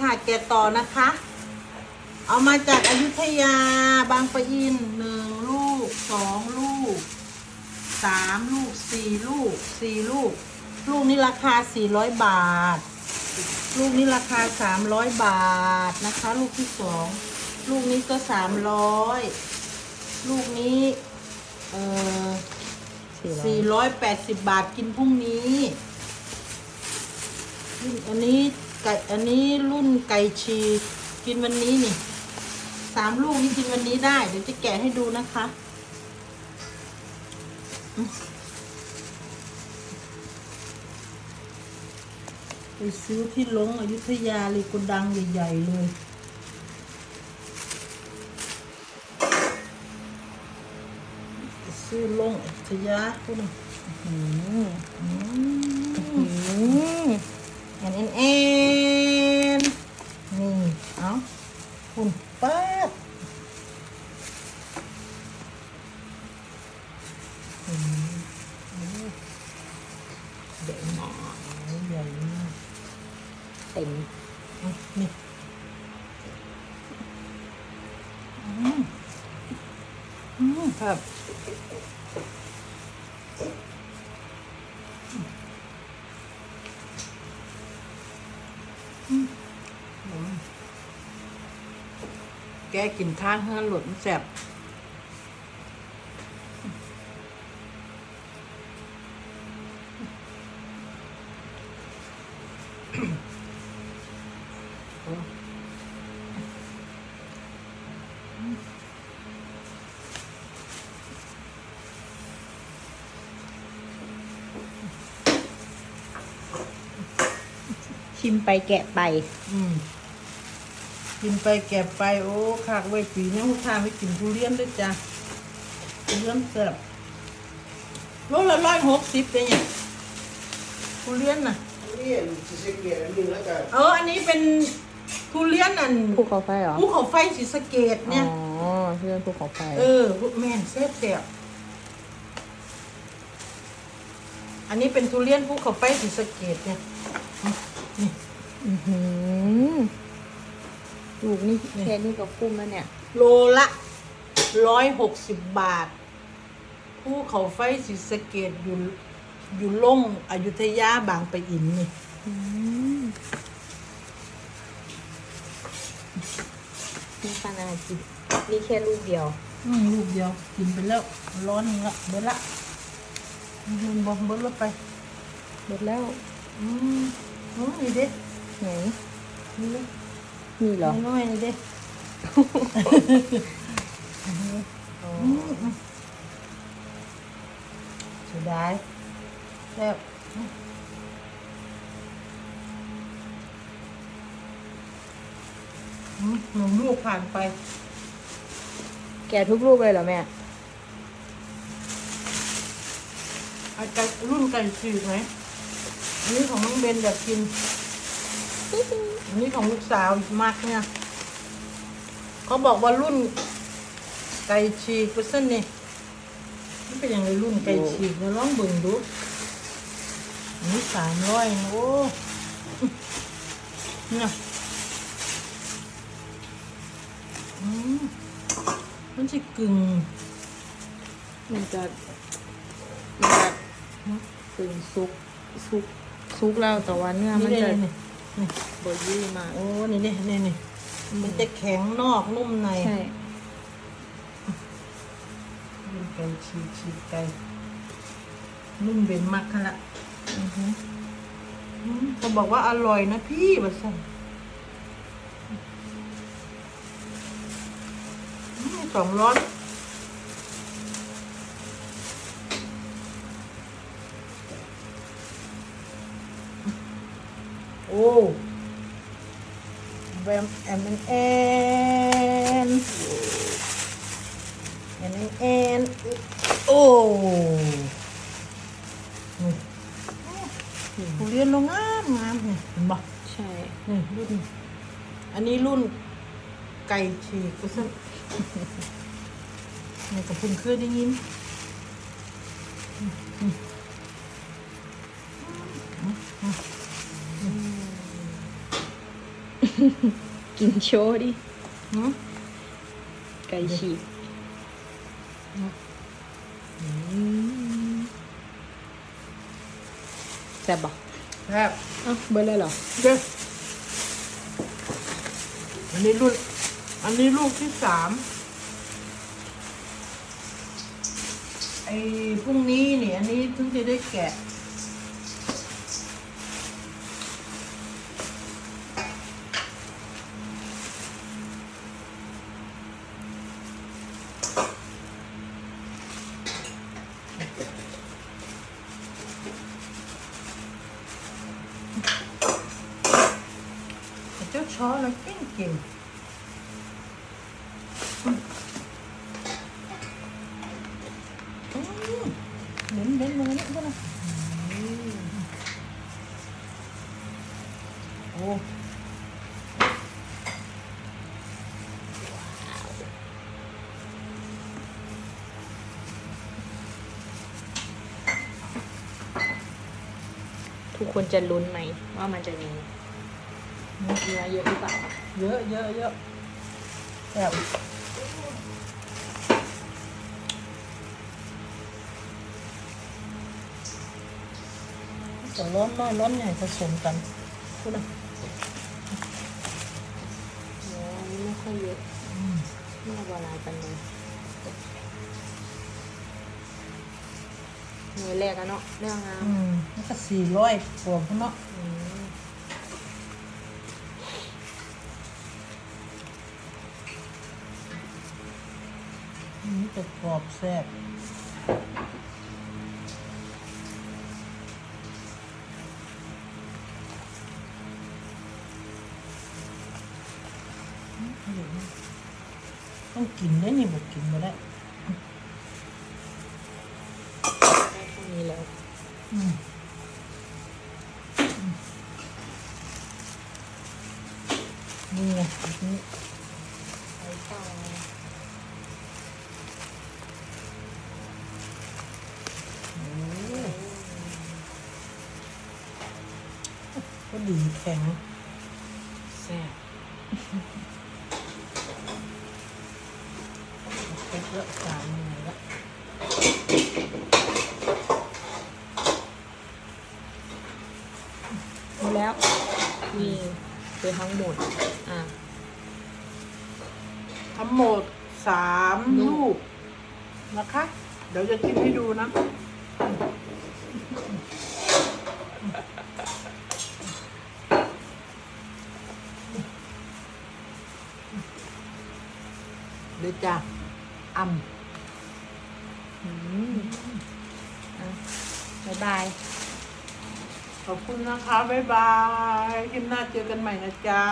ค่ะแกะต่อนะคะ เอามาจากอายุทยาบางปะอินหนึ่งลูกสองลูกสามลูกสี่ลูกสี่ลูก ลูกนี้ราคาสี่ร้อยบาท ลูกนี้ราคาสามร้อยบาทนะคะ ลูกที่สองลูกนี้ก็สามร้อยลูกนี้เอ่อสี่ร้อยแปดสิบบาทกินพรุ่งนี้ อันนี้ ไก่อันนี้รุ่นไก่ฉีกกินวันนี้นี่สามลูกนี่กินวันนี้ได้ เดี๋ยวจะแกะให้ดูนะคะไปซื้อที่ลงอยุธยาเลยกดังใหญ่ ๆ เลยซื้อลงอยุธยาคุณอืมอืมอืม แอนแอนแอนนี่เอาคุณป้าดอืมใหญ่มากใหญ่มากเต็มเอานี่อืมอืมครับ กกินข้างเฮือนหลุดมันแสบชิมไปแกะไป อืม กินไปแก็บไปโอ้ขากไว้ปีนี้ลูกค้าไม่กินทุเรียนด้วยจ้ะทุเรียนแซ่บโลละร้อยหกสิบเป็นยังทุเรียนน่ะนี่สิสเกตอันหนึงแล้วก็เอออันนี้เป็นทุเรียนอันภูเขาไฟเหรอภูเขาไฟสีสะเกตเนี่ยอ๋อเพื่อนภูเขาไฟเออแม่นแซ่บแซ่บอันนี้เป็นทุเรียนภูเขาไฟสีสะเกตเนี่ยนี่อหือ ลูกนี่แค่นี้ก็คุ้มแล้วเนี่ย โลละร้อยหกสิบบาทภูเขาไฟสีสะเกตอยู่อยู่ลงอยุธยาบางปะอินนี่อืมนี่ขนาดกินนี่แค่ลูกเดียว อืมลูกเดียว กินไปแล้ว ร้อนละเบิดละมันบอมเบิดละไปหมดแล้ว อืมอืมนี่เด้ไหนนี่เด้ นี่เหรอน้อยนี่เด้อ๋อเสียดายแล้วอืมหนึ่งลูกผ่านไป แกะทุกลูกเลยเหรอแม่อาจจะรุ่นไก่ฉีกไหมอันนี้ของน้องเบนอยากกิน อันนี้ของลูกสาวมากเนี่ยเขาบอกว่ารุ่นไก่ฉีกเป็นเส้นนี่มันเป็นอย่างไรรุ่นไก่ฉีกเนี่ยลองเบิ่งดูอันนี้สามร้อยโอ้เนี่ยอืมมันจะกึ่งมันจะมันจะตึงซุกซุกซุกแล้วแต่ว่าเนื้อมันนี่จะเลย นี่นี่บยี่มากโอ้นี่นี่นี่นี่มันจะแข็งนอกนุ่มในใช่เป็นไก่ฉีกฉีกไก่นุ่มเบนมักขนาดอือฮึอืมเขาบอกว่าอร่อยนะพี่บัสันสองร้อน แวมแอมแอนแอนแอนแอนโอ้นี่ทุเรียนลงงามงามเนี่ยเห็นปะใช่นี่รุ่น อันนี้รุ่นไก่ฉีกก็ซึ่งนี่กับพิ่งเคยได้ยิน กินโชว์ดิหืมไก่ฉีกแซ่บบ่แซ่บเอ้าเบิร์เลยเหรอเด้ออันนี้รุ่นอันนี้ลูกที่สาม ไอ้พรุ่งนี้นี่อันนี้เพิ่งจะได้แกะ ช้อนแล้วก่งเก่งอืมเน้นเน้นมือนี่ก็นะโอ้ทุกคนจะลุ้นไหมว่ามันจะมี เนื้อเยอะหรือเปล่า เยอะเยอะเยอะแซ่บจะร้อนน้อยร้อนใหญ่ผสมกันพูดนะเนื้อนี่ไม่ค่อยเยอะไม่เอาบาลานกันเลยเนื้อแรกอะเนาะเรื่องงามอืมแล้วก็สี่ร้อยกว่าพุ่นเนาะ จะกรอบแซ่บอืมเอาอยู่นะต้องกินได้นี่บอกกินมาได้ได้เท่านี้แล้วอืมนี่ไงอันนี้ไปต่อ โอ้ ก็ดีแข็งแซ่บเพ็ดละสามหน่วยละหมดแล้วนี่คือทั้งหมด อะ ทั้งหมดสามลูกนะคะ เดี๋ยวจะกินให้ดูนะ เดี๋ยวจ้ะอ่ำอืมอะบ๊ายบาย ขอบคุณนะคะ บ๊ายบายคลิปหน้าเจอกันใหม่นะจ๊ะ